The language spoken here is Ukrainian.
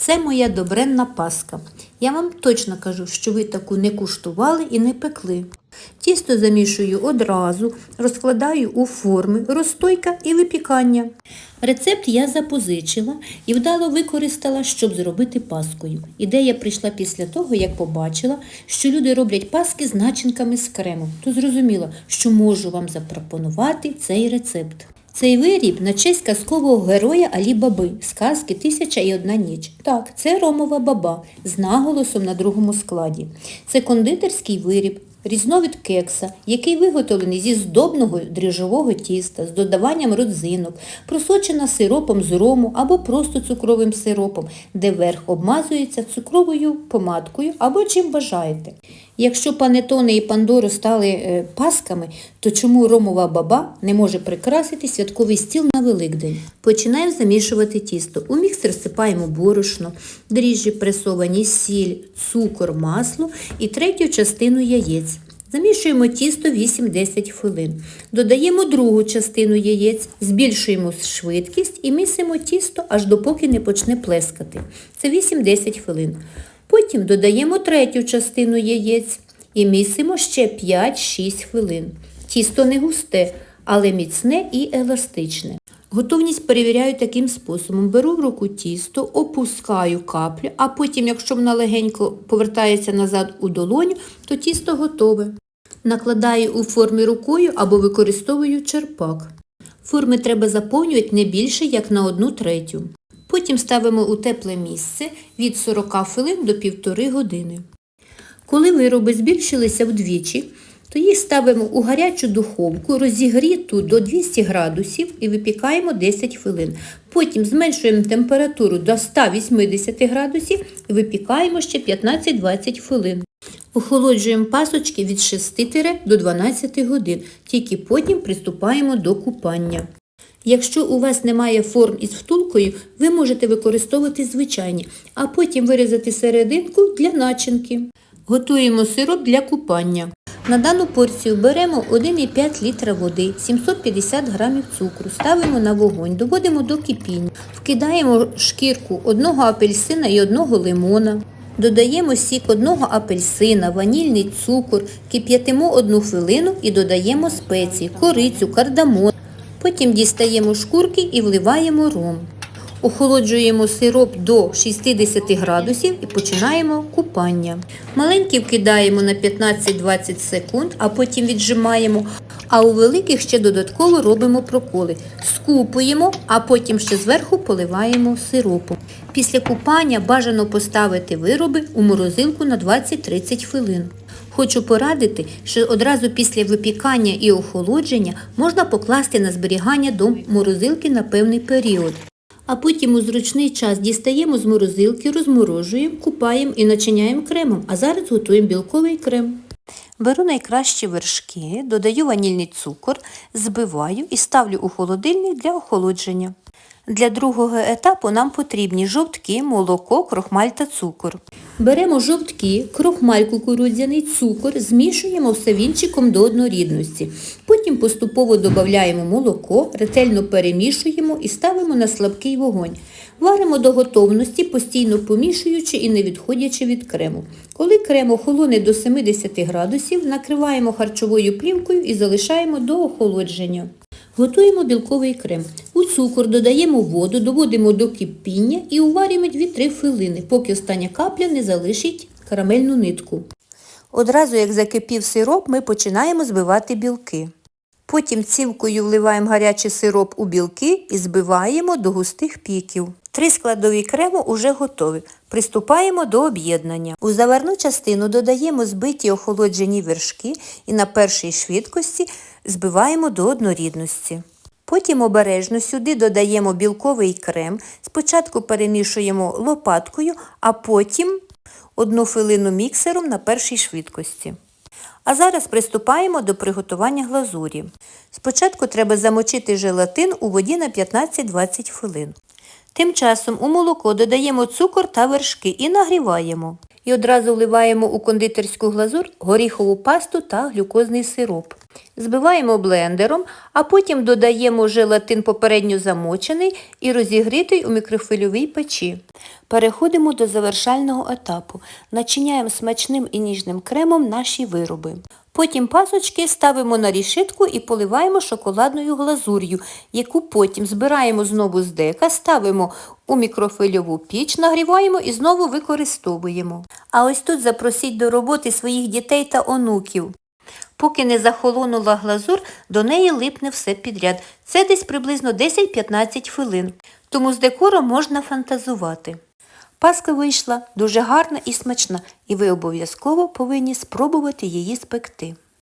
Це моя добренна паска. Я вам точно кажу, що ви таку не куштували і не пекли. Тісто замішую одразу, розкладаю у форми, розстойка і випікання. Рецепт я запозичила і вдало використала, щоб зробити паскою. Ідея прийшла після того, як побачила, що люди роблять паски з начинками з кремом, то зрозуміла, що можу вам запропонувати цей рецепт. Цей виріб на честь казкового героя Алі Баби з казки Тисяча і одна ніч. Так, це ромова баба з наголосом на другому складі. Це кондитерський виріб, різновид кекса, який виготовлений зі здобного дріжджового тіста з додаванням родзинок, просочена сиропом з рому або просто цукровим сиропом, де верх обмазується цукровою помадкою або чим бажаєте. Якщо панетони і пандоро стали е, пасками, то чому ромова баба не може прикрасити святковий стіл на Великдень? Починаємо замішувати тісто. У міксер всипаємо борошно, дріжджі пресовані, сіль, цукор, масло і третю частину яєць. Замішуємо тісто 8-10 хвилин. Додаємо другу частину яєць, збільшуємо швидкість і місимо тісто, аж допоки не почне плескати. Це 8-10 хвилин. Потім додаємо третю частину яєць і місимо ще 5-6 хвилин. Тісто не густе, але міцне і еластичне. Готовність перевіряю таким способом. Беру в руку тісто, опускаю каплю, а потім, якщо вона легенько повертається назад у долоню, то тісто готове. Накладаю у формі рукою або використовую черпак. Форми треба заповнювати не більше, як на одну третю. Потім ставимо у тепле місце від 40 хвилин до 1,5 години. Коли вироби збільшилися вдвічі, то їх ставимо у гарячу духовку, розігріту до 200 градусів і випікаємо 10 хвилин. Потім зменшуємо температуру до 180 градусів і випікаємо ще 15-20 хвилин. Охолоджуємо пасочки від 6 до 12 годин, тільки потім приступаємо до купання. Якщо у вас немає форм із втулкою, ви можете використовувати звичайні, а потім вирізати серединку для начинки. Готуємо сироп для купання. На дану порцію беремо 1,5 літра води, 750 грамів цукру, ставимо на вогонь, доводимо до кипіння, вкидаємо шкірку одного апельсина і одного лимона. Додаємо сік одного апельсина, ванільний цукор, кип'ятимо одну хвилину і додаємо спеції, корицю, кардамон. Потім дістаємо шкурки і вливаємо ром. Охолоджуємо сироп до 60 градусів і починаємо купання. Маленький вкидаємо на 15-20 секунд, а потім віджимаємо. А у великих ще додатково робимо проколи. Скупуємо, а потім ще зверху поливаємо сиропом. Після купання бажано поставити вироби у морозилку на 20-30 хвилин. Хочу порадити, що одразу після випікання і охолодження можна покласти на зберігання до морозилки на певний період. А потім у зручний час дістаємо з морозилки, розморожуємо, купаємо і начиняємо кремом. А зараз готуємо білковий крем. Беру найкращі вершки, додаю ванільний цукор, збиваю і ставлю у холодильник для охолодження. Для другого етапу нам потрібні жовтки, молоко, крохмаль та цукор. Беремо жовтки, крохмаль кукурудзяний, цукор, змішуємо все вінчиком до однорідності. Потім поступово додаємо молоко, ретельно перемішуємо і ставимо на слабкий вогонь. Варимо до готовності, постійно помішуючи і не відходячи від крему. Коли крем охолоне до 70 градусів, накриваємо харчовою плівкою і залишаємо до охолодження. Готуємо білковий крем. У цукор додаємо воду, доводимо до кипіння і уварюємо 2-3 хвилини, поки остання капля не залишить карамельну нитку. Одразу, як закипів сироп, ми починаємо збивати білки. Потім цівкою вливаємо гарячий сироп у білки і збиваємо до густих піків. Три складові крему уже готові. Приступаємо до об'єднання. У заварну частину додаємо збиті охолоджені вершки і на першій швидкості збиваємо до однорідності. Потім обережно сюди додаємо білковий крем. Спочатку перемішуємо лопаткою, а потім одну хвилину міксером на першій швидкості. А зараз приступаємо до приготування глазурі. Спочатку треба замочити желатин у воді на 15-20 хвилин. Тим часом у молоко додаємо цукор та вершки і нагріваємо. І одразу вливаємо у кондитерську глазур горіхову пасту та глюкозний сироп. Збиваємо блендером, а потім додаємо желатин попередньо замочений і розігрітий у мікрохвильовій печі. Переходимо до завершального етапу. Начиняємо смачним і ніжним кремом наші вироби. Потім пасочки ставимо на рішитку і поливаємо шоколадною глазур'ю, яку потім збираємо знову з дека, ставимо у мікрохвильову піч, нагріваємо і знову використовуємо. А ось тут запросіть до роботи своїх дітей та онуків. Поки не захолонула глазур, до неї липне все підряд. Це десь приблизно 10-15 хвилин. Тому з декором можна фантазувати. Паска вийшла дуже гарна і смачна, і ви обов'язково повинні спробувати її спекти.